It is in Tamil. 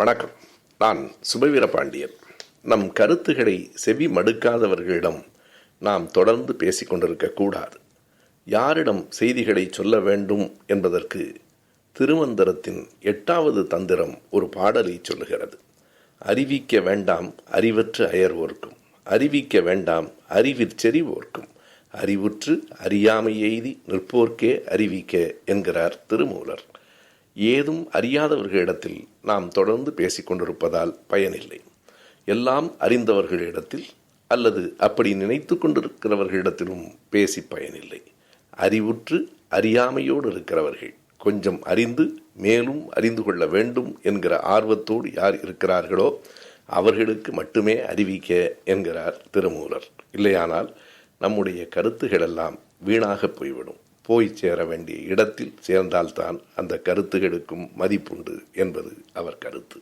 வணக்கம். நான் சுபவீர பாண்டியன் நம் கருத்துக்களை செவி மடுக்காதவர்களிடம் நாம் தொடர்ந்து பேசிக்கொண்டிருக்க கூடாது. யாரிடம் செய்திகளை சொல்ல வேண்டும் என்பதற்கு திருமந்திரத்தின் எட்டாவது தந்திரம் ஒரு பாடலை சொல்லுகிறது. அறிவிக்க வேண்டாம் அறிவற்று அயர்வோர்க்கும். அறிவிக்க வேண்டாம் அறிவிற் செறிவோர்க்கும். அறிவுற்று அறியாமை எய்தி நிற்போர்க்கே அறிவிக்க என்கிறார் திருமூலர். ஏதும் அறியாதவர்களிடத்தில் நாம் தொடர்ந்து பேசிக்கொண்டிருப்பதால் பயனில்லை. எல்லாம் அறிந்தவர்களிடத்தில் அல்லது அப்படி நினைத்து கொண்டிருக்கிறவர்களிடத்திலும் பேசி பயனில்லை. அறிவுற்று அறியாமையோடு இருக்கிறவர்கள் கொஞ்சம் அறிந்து மேலும் அறிந்து கொள்ள வேண்டும் என்கிற ஆர்வத்தோடு யார் இருக்கிறார்களோ அவர்களுக்கு மட்டுமே அறிவிக்க என்கிறார் திருமூலர். இல்லையானால் நம்முடைய கருத்துகளெல்லாம் வீணாக போய்விடும். போய் சேர வேண்டிய இடத்தில் சேர்ந்தால்தான் அந்த கருத்துகளுக்கும் மதிப்புண்டு என்பது அவர் கருத்து.